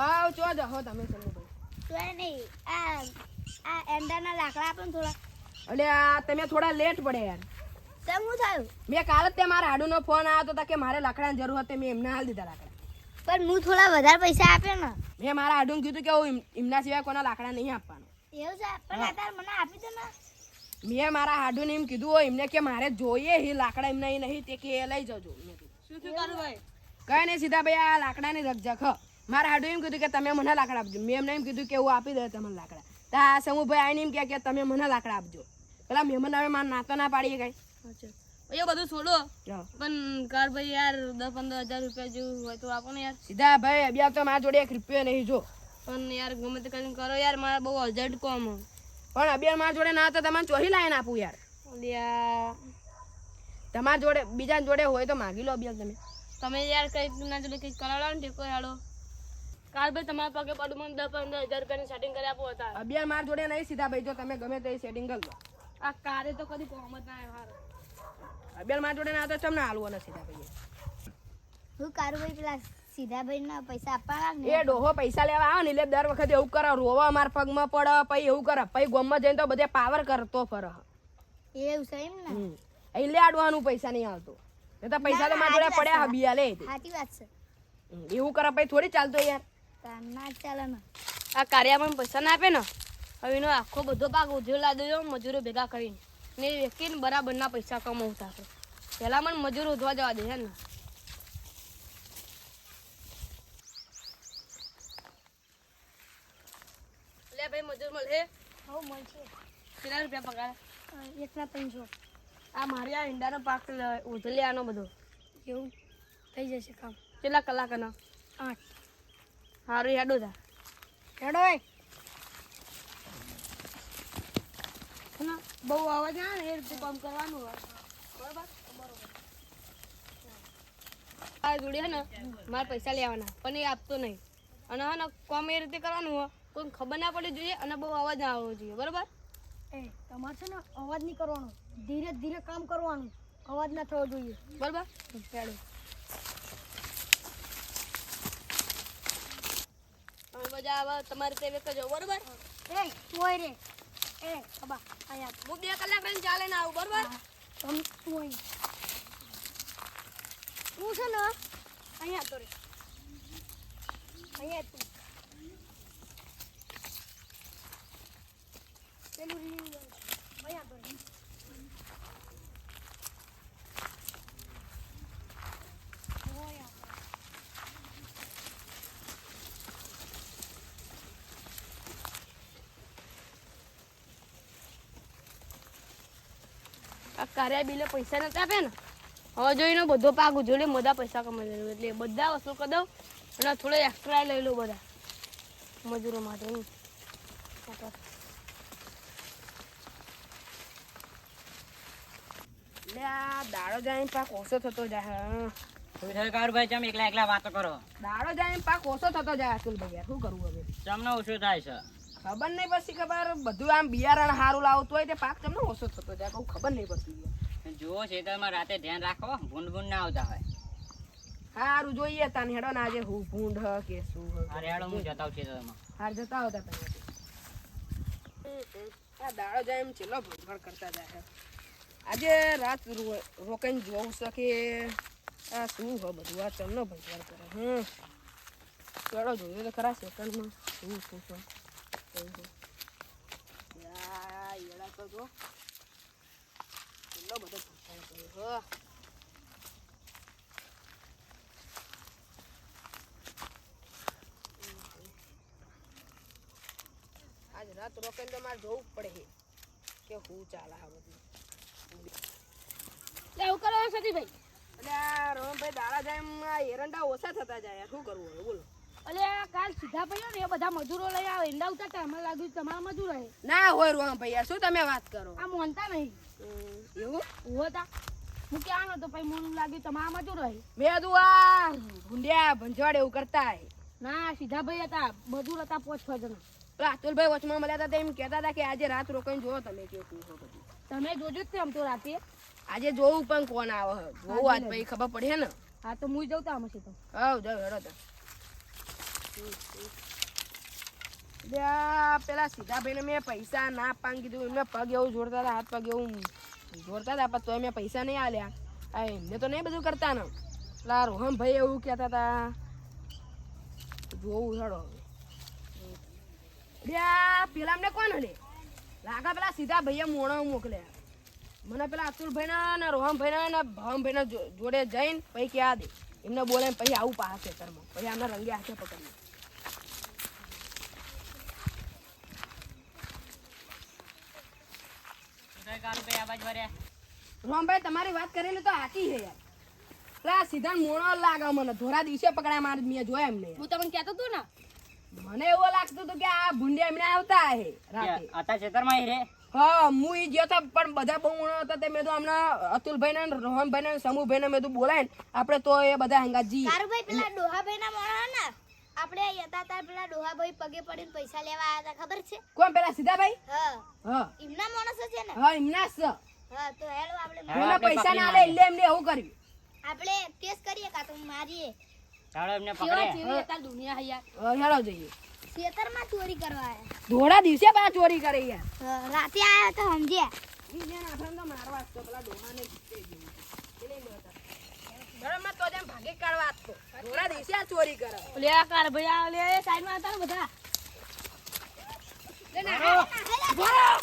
હા ચો જાઓ તમે તો નહીં આ આ એંડાના લાકડા આપો ને થોડા. આ તમે થોડા લેટ પડે યાર. તેમ શું થયું? મેં કાલે જ તે મારા હાડુનો ફોન આવ્યો તો કે મારે લાકડાની જરૂર હતી મેં એમને હાલ દીધા લાકડા. પણ હું થોડા વધારે પૈસા આપ્યા ને. મેં મારા હાડુને કીધું કે હું એમના સિવાય કોના લાકડા નહીં આપવાનું. એવું છે? પણ અત્યારે મને આપી દો ને. મેં મારા હાડુને એમ કીધું હોય એમને કે મારે જોઈએ એ લાકડા એમને નહીં તે કે એ લઈ જજો. શું શું કરું ભાઈ? કઈ નહીં સીધા ભાઈ આ લાકડાની રકઝક હ. મારા હાડુ એમ કીધું કે તમે મને લાકડા આપજો. મેં એમને એમ કીધું કે હું આપી દે તમને લાકડા. તો આ સમૂહભાઈ આવીને એમ કહે કે તમે મને લાકડા આપજો. પેલા મહેમાન આવે મારા નાતો ના પાડીએ કઈ. એ બધું છોડો. પણ કાર ભાઈ યાર દસ પંદર હજાર રૂપિયા જેવું હોય તો આપો ને યાર. સીધા ભાઈ બે તો મારા જોડે એક રૂપિયો નહીં જો. પણ યાર ગમે તે કરીને કરો યાર મારા બહુ અર્જન્ટ કોમ પણ અબિયાર મારા જોડે ના તો તમારે ચોહી લાઈને આપું યાર. તમારા જોડે બીજા જોડે હોય તો માગી લો અબિયાર તમે. તમે યાર કઈ ના જોડે કઈ કરાવડા ને ટેકો હાડો. કાલ ભાઈ તમારા પગે પડું મને દસ પંદર હજાર રૂપિયાની સેટિંગ કરી આપો હતા અભિયાન મારા જોડે નહીં સીધા ભાઈ જો તમે ગમે તે સેટિંગ કરી દો આ કારે તો કદી કોમ જ ના આવ્યો અભિયાન અભ્યાસ જોડે ના તો તમને હાલવો ન સીધા ભાઈ હું કારું ભાઈ પેલા સીધા ભાઈ ના પૈસા આપવાના એ ડોહો પૈસા લેવા આવે ને એટલે દર વખતે એવું કરે રોવા માર પગમાં પડે પછી એવું કરે પછી ગોમમાં જઈને તો બધે પાવર કરતો ફરે. એવું છે એમ ને. એટલે આડવાનું પૈસા નહીં આવતો. એ તો પૈસા તો મારા જોડે પડ્યા હબિયા લે સાચી વાત છે. એવું કરે પછી થોડી ચાલતો યાર. ના ચાલે ને. આ કાર્યમાં પૈસા ના આપે ને? હવે એનો આખો બધો પાક ઉધ્યો લાદો મજૂરો ભેગા કરીને. ને વ્યક્તિને બરાબરના પૈસા કમાવતા થશે. પહેલા મને મજૂર ઉધવા જવા દે છે ને. લે ભાઈ મજૂર મળે હવે મળશે. કેટલા રૂપિયા પગાર? એકના ત્રણસો. આ મારી આ ઈંડાનો પાક ઉધલે આનો બધો. એવું થઈ જશે કામ. કેટલા કલાકનો? આઠ. સારું હેડો તા હેડો એ. બહુ અવાજ આવે ને એ રીતે કામ કરવાનું હોય. બરોબર? આ જોડે હે ને મારે પૈસા લેવાના પણ એ આપતો નહીં. અને હે ને કામ એ રીતે કરવાનું હોય કોઈ ખબર ના પડવી જોઈએ અને બહુ અવાજ ના આવવો જોઈએ બરોબર? એ તમારે છે ને અવાજ નહીં કરવાનો. ધીરે ધીરે કામ કરવાનું. અવાજ ના થવો જોઈએ. બરોબર? હેડો. તમે આવે તમારે તે વેક જો બરોબર? એ તું રે. એ ખબા આયા હું બે કલાક રહીને ચાલે ને આવું બરોબર? તમ તું હું છે ને અહીંયા તો રે. અહીંયા તું. પેલું રીંગ અહીંયા તો રે અહીંયા તો રે. આ કાર્ય બિલે પૈસા નથી આપે ને? હવે જોઈને બધો પાક ઉજવડે બધા પૈસા કમાઈ લેવું એટલે બધા વસૂલ કરી દઉં અને થોડો એક્સ્ટ્રા લઈ લઉં બધા મજૂરો માટે એટલે આ દાડો જાય પાક ઓછો થતો જાય કારુભાઈ ચમ એકલા એકલા વાતો કરો? દાડો જાય પાક ઓછો થતો જાય અતુલ ભાઈ શું કરવું હવે? ચમનો ઓછું થાય છે. ખબર નહીં પછી ખબર બધું આમ બિયારણ સારું લાવતું હોય તે પાક તમને ઓછો થતો જાય કહું ખબર નહીં પડતી. જુઓ ખેતરમાં રાતે ધ્યાન રાખો ભૂંડ ભૂંડ ના આવતા હોય. સારું જોઈએ તાન હેડો ને આજે હું ભૂંડ હ કે શું અરે હેડો હું જતા ખેતરમાં હાર જતા આવતા તમે આ દાડો જાય એમ ચેલો ભણભણ કરતા જાય આજે રાત રોકાઈને જોઉં છે કે આ શું હ બધું? આ ચલો ભણભણ કરે. હમ. ચલો જોયું તો ખરા સેકન્ડમાં શું શું શું એડા બધો કર્યો આજ રાત રોકાઈને તો મારે જોવું પડે કે હું ચાલે આ બધું એવું કરો સતીભાઈ એટલે રોમભાઈ દાડા જાય એરંડા ઓછા થતા જાય શું કરવું બોલો. અલે કાલ સીધા પડ્યો ને એ બધા મજૂરો લઈ આવે ઈંડા ઉતારતા મને લાગ્યું તમારા મજૂર હે ના હોય રોહનભાઈ યાર શું તમે વાત કરો? આ મોનતા નહીં. એવું? હોતા હું ક્યાં નતો ભાઈ મને લાગ્યું તમારા મજૂર હે મેં આ ભૂંડિયા ભંજવાડ એવું કરતા હે. ના સીધા ભાઈ હતા મજૂર હતા પાંચ છ જણા. અતુલભાઈ વચમાં મળ્યા હતા એમ કહેતા હતા કે આજે રાત રોકાઈને જોવો તમે કે હો તમે જોજો જ તે આમ તો રાતે. આજે જોવું પણ કોણ આવે? જોવું આજ ભાઈ ખબર પડે ને? હા તો હું જઉં તો આમ છે તો હવ જાવ હેડો તો. પેલા સીધા ભાઈને મેં પૈસા ના પાન કીધું એમને પગ એવું જોડતા હતા, હાથ પગ એવું જોડતા હતા તોય મેં પૈસા નહીં આલ્યા. આ એમને તો નહીં બધું કરતા ને. પેલા રોહન ભાઈ એવું કહેતા હતા. જોવું બે, પેલા અમને કોણ હલે? લાગા પેલા સીધા ભાઈએ મોણા મોકલ્યા. મને પેલા અતુલભાઈ ને રોહનભાઈ ને ભાવનભાઈ જોડે જઈને પછી ક્યાં દે. એમને બોલે પછી આવું પાસે ખેતરમાં પછી આમને રંગે હાથે પકડી શું થાય કારુભાઈ આ બાજુ વળ્યા? રોમભાઈ તમારી વાત કરેલી તો હાચી છે યાર. પેલા સીધા મોણો લાગે મને. ધોરા દિવસે પકડ્યા મારે મેં જોયા એમને. હું તમને કહેતો તું ને. મને એવું લાગતું હતું કે આ ભૂંડિયા એમને આવતા હે રાતે. આતા ખેતરમાં રે. હા હું એ ગયો હતા પણ બધા બહુ ઉણા હતા તે મેં તો હમણાં અતુલભાઈ ને રોહનભાઈ ને સમૂહભાઈ ને મેં તો બોલાય ને આપણે તો એ બધા હંગા જી ભાઈ પેલા ડોહાભાઈ ના મોણા ને આપણે હતા તાર પેલા ડોહાભાઈ પગે પડીને પૈસા લેવા આવ્યા હતા ખબર છે? કોણ પેલા સીધાભાઈ હા. હા. એમના માણસો છે ને? હા એમના છે હા તો હેલો આપણે મને પૈસા ના આવે એટલે એમને એવું કર્યું. આપણે કેસ કરીએ કા તો મારીએ? ચાલો એમને પકડે. દુનિયા હૈયા. હેડો જઈએ. ખેતરમાં ચોરી કરવા આવ્યા ધોળા દિવસે પા ચોરી કરી યાર રાતે આવ્યા તો સમજે ઈંડિયન આફ્રન તો મારવા તો પેલા ડોહાને જીતે ગયું. એટલે હતા. તો જેમ ભાગે કાઢવા આપતો. ધોળા દિવસે આ ચોરી કરે. લે કાર ભાઈ આ લે સાઈડમાં હતા બધા લે ના, ઊભા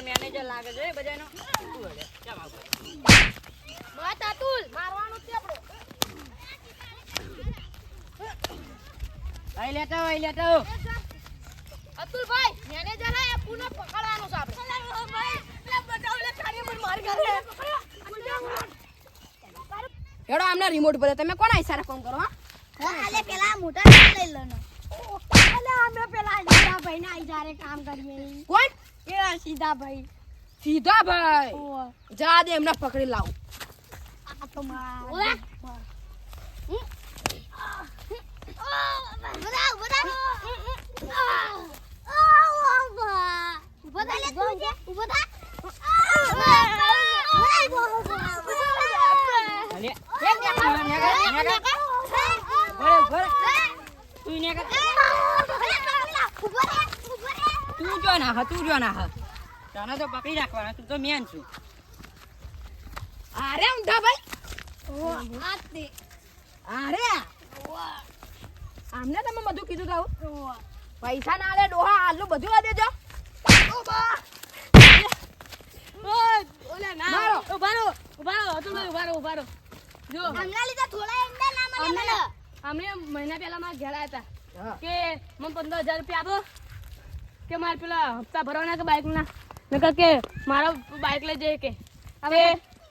અરે મેનેજર લાગે છે એ બધાનો? મત અતુલ મારવાનું છે આપણો. અહીં લેતા અહીં લેતા અતુલ ભાઈ મેનેજર હે પુનઃ પકડવાનું છે આપણે. ભાઈ લે પર માર કરે આમના રિમોટ પર તમે કોના ઈશારે ફોન કરો હા? હા આલે પેલા મોટા લઈ લો ને અલે પેલા ભાઈ ના ઈજારે કામ કરીએ. કોણ? પેલા સીધા ભાઈ. સીધા ભાઈ? જા દે એમને પકડી લાવું. આ તો માર. બધા બધા. તું ને તું ના હ, તું જો ના હ. તને તો પકડી રાખવાના તું તો મેન છું. અરે ઊંધા ભાઈ. અરે આમને તમે બધું કીધું તાવું પૈસા ના લે ડોહા આટલું બધું આ દેજો. મહિના પેલા મારા ઘેર આવ્યા હતા કે મને પંદર હજાર રૂપિયા આપો. કે મારે પેલા હપ્તા ભરવાના કે બાઇકના? નકર કે મારો બાઇક લઈ જઈએ કે. હવે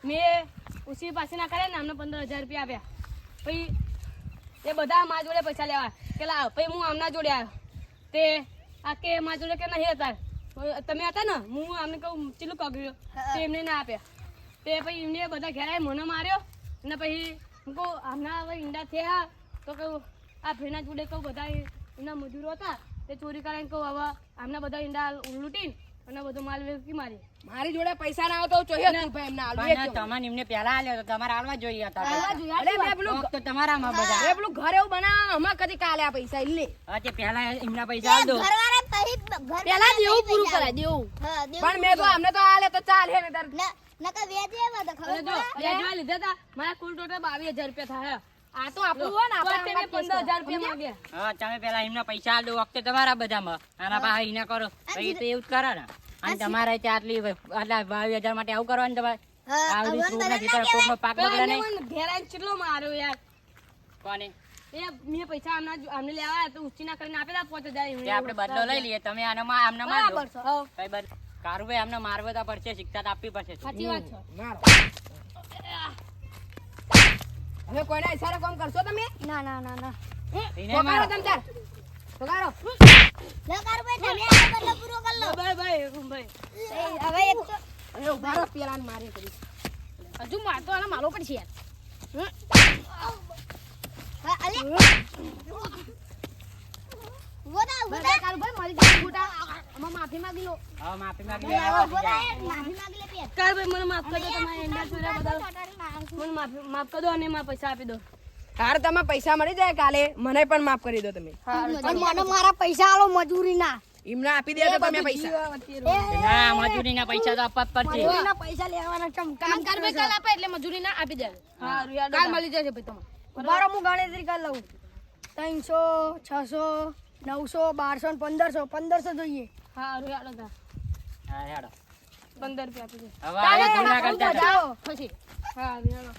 મેં ઉસી પાસે ના કરે ને અમને પંદર હજાર રૂપિયા આપ્યા. પછી એ બધા મારા જોડે પૈસા લેવા. કે લાવ પછી હું આમના જોડે આવ્યો. તે આ કે મારા જોડે કે નહીં હતા તમે હતા ને હું આમને કહું ચીલું કગડ્યો તે એમને ના આપ્યા. તે પછી એમને બધા ઘેરાય મને માર્યો. અને પછી હું કહું આમના હવે ઈંડા થયા. તો કહું આ ભાઈના જોડે કહું બધા એમના મજૂરો હતા. તે ચોરી કરીને કહું હવે આમના બધા ઈંડા લૂંટીને અને બધો માલ વેચી મારી મારી જોડે પૈસા ના આવતો જોઈએ તું ભાઈ એમને આલવા તમને એમને પહેલા આલ્યો તો તમારે આલવા જોઈએ હતા અરે મેં પેલું તો તમારા માં બધા. એ પેલું ઘર એવું બનાવ હમણાં કદી કાલે આ પૈસા લે. હા તે પહેલા એમના પૈસા આલ દો. ઘરવાળા પછી ઘર પેલા દેવું પૂરું કરાય દેવું. પણ મેં તો અમને તો આલે તો ચાલે ને તાર ન નકર વેજે એવા તો ખબર જો પડે? લીધા હતા મારા કુલ ટોટલ બાવીસ હજાર રૂપિયા થાય. આ તો આપણું હોય ને આપણે પંદર હજાર રૂપિયા માંગ્યા. હા તમે પેલા એમના પૈસા આલ દો વખતે તમારા બધામાં. આના પાસે ઈને કરો. પછી તો એવું જ કરે ને. અને તમારે ત્યાં આટલી આટલા બાવીસ હજાર માટે આવું કરવાનું તમારે? આવડી છોકરા ના કોકનો પાક બગડે નહીં મને કેટલો માર્યો યાર? કોને? એ મેં પૈસા આમના આમને લેવા તો ઉચીના કરીને આપેલા પાંચ હજાર એમને. આપણે બદલો લઈ લઈએ. તમે આના માં આમને માર. કઈ બદ કારુભાઈ આમને મારવા તો પડશે શિક્ષા તો આપવી પડશે. સાચી વાત છે. મારો હવે કોઈના ઈશારે કોમ કરશો તમે? ના ના ના ના. પગારો તમ તાર પગારો લગાર કારુભાઈ તમે આ બદલો પૂરો કર લો. ભાઈ ભાઈ ભાઈ. હવે એક તો હવે ઊભા રહો પેલા મારે કરી. હજુ માર તો આના માલો પડશે યાર. હા, અલે. ઊભો થા, કાલ ભાઈ મારી ગોટા આમાં માફી માંગી લો. હવે માફી માંગી લે, હવે ઊભો પછી થા, જાય. માફી માંગી લે પેટ. કાળુભાઈ મને માફ કરી દો તમારા એંડા ચોર્યા બદલ મને માફી માફ કરી દો અને મારા પૈસા આપી દો. હાર તમે પૈસા મળી જાય કાલે મને પણ માફ કરી દો તમે. મને મારા પૈસા આલો મજૂરીના. એમને આપી દે તો તમે પૈસા. એ, ના પૈસા તો આપવા જ પડશે. મજૂરીના પૈસા લેવાના ચમકા કાળુભાઈ કાલ આપે એટલે મજૂરી ના આપી દે. કાલ મળી જશે ભાઈ તમારે. બારો હું ગણતરી કરી લઉં. ત્રણસો છસો નવસો બારસો ને પંદરસો. પંદરસો જોઈએ. હા રૂયાડો તા. હા હેડો. પંદર રૂપિયા આપી દે. હવે કરતા જાઓ પછી. હા રૂયાડો